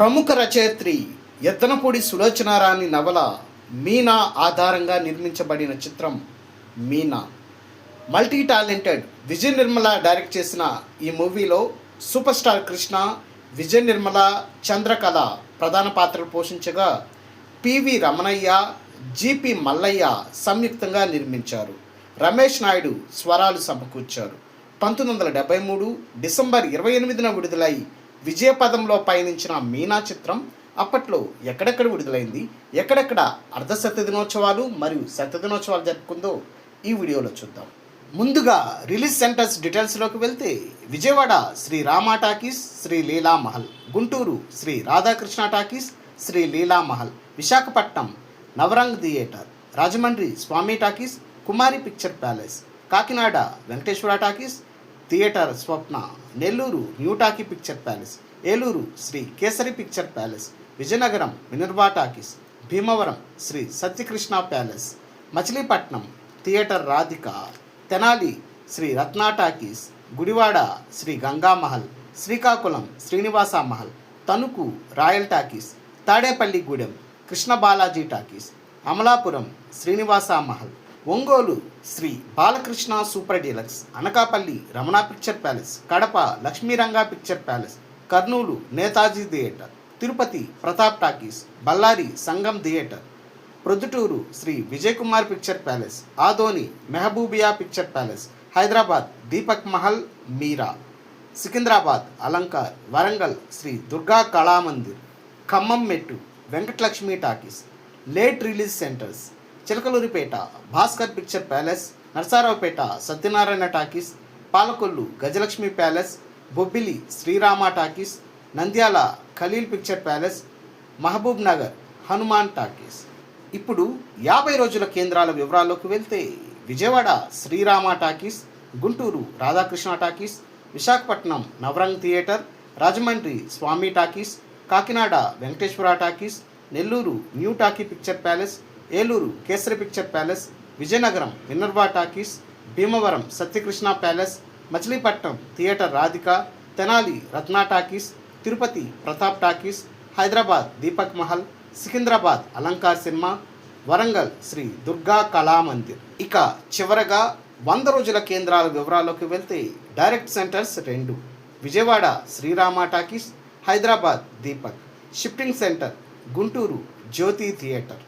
ప్రముఖ రచయిత్రి ఎత్తనపూడి సులోచనారాణి నవల మీనా ఆధారంగా నిర్మించబడిన చిత్రం Meena. Multi talented Vijaya Nirmala direct చేసిన ఈ మూవీలో సూపర్ స్టార్ కృష్ణ విజయ నిర్మల చంద్రకళ ప్రధాన పాత్రలు పోషించగా పివి రమణయ్య జిపి మల్లయ్య సంయుక్తంగా నిర్మించారు. రమేష్ నాయుడు స్వరాలు సమకూర్చారు. పంతొమ్మిది వందల డెబ్బై మూడు డిసెంబర్ ఇరవై ఎనిమిదిన విడుదలై విజయపదంలో పయనించిన మీనా చిత్రం అప్పట్లో ఎక్కడెక్కడ విడుదలైంది ఎక్కడెక్కడ అర్ధ దినోత్సవాలు మరియు శత దినోత్సవాలు జరుపుకుందో ఈ వీడియోలో చూద్దాం. ముందుగా రిలీజ్ సెంటర్స్ డీటెయిల్స్లోకి వెళ్తే Vijayawada Sri Rama talkies Sri Leela Mahal Guntur Sri Radhakrishna talkies Sri Leela Mahal Visakhapatnam Navrang theatre Rajahmundry Swami talkies Kumari picture palace Kakinada Venkateswara talkies theatre Swapna Nellore new talkie picture palace Eluru Sri Kesari picture palace Vizianagaram Minerva talkies Bhimavaram Sri Satyakrishna palace Machilipatnam theatre Radhika Tenali Sri Ratna talkies Gudivada Sri Gangamahal Srikakulam Srinivasa Mahal Tanuku royal talkies Tadepalligudem Krishna Balaji talkies Amalapuram Srinivasa Mahal Ongole Sri Balakrishna super deluxe Anakapalli Ramana picture palace Kadapa Lakshmiranga picture palace Kurnool Netaji theatre Tirupati Pratap talkies Bellary Sangam theatre Proddatur Sri Vijay Kumar picture palace Adoni Mehboobia picture palace Hyderabad Deepak Mahal Meera Secunderabad Alankar Warangal Sri Durga Kalamandir Khammam Mettu Venkatalakshmi talkies late release centres Chilakaluripet Bhaskar picture palace Narasaraopet Satyanarayana talkies Palakollu Gajalakshmi palace Bobbili Srirama talkies Nandyal Khaleel picture palace Mahbub Nagar Hanuman talkies. ఇప్పుడు యాభై రోజుల కేంద్రాల వివరాల్లోకి వెళ్తే Vijayawada Srirama talkies Guntur Radhakrishna talkies Visakhapatnam Navrang theatre Rajahmundry Swami talkies Kakinada Venkateswara talkies Nellore new talkie picture palace Eluru Kesari picture palace Vizianagaram Minerva talkies Bhimavaram Satyakrishna palace Machilipatnam theatre Radhika Tenali Ratna talkies Tirupati Pratap talkies Hyderabad Deepak Mahal Secunderabad Alankar cinema Warangal Sri Durga Kalamandir. ఇక చివరగా వంద రోజుల కేంద్రాల వివరాల్లోకి వెళ్తే direct centres రెండు. Vijayawada Srirama talkies Hyderabad Deepak. Shifting centre Guntur Jyothi theatre.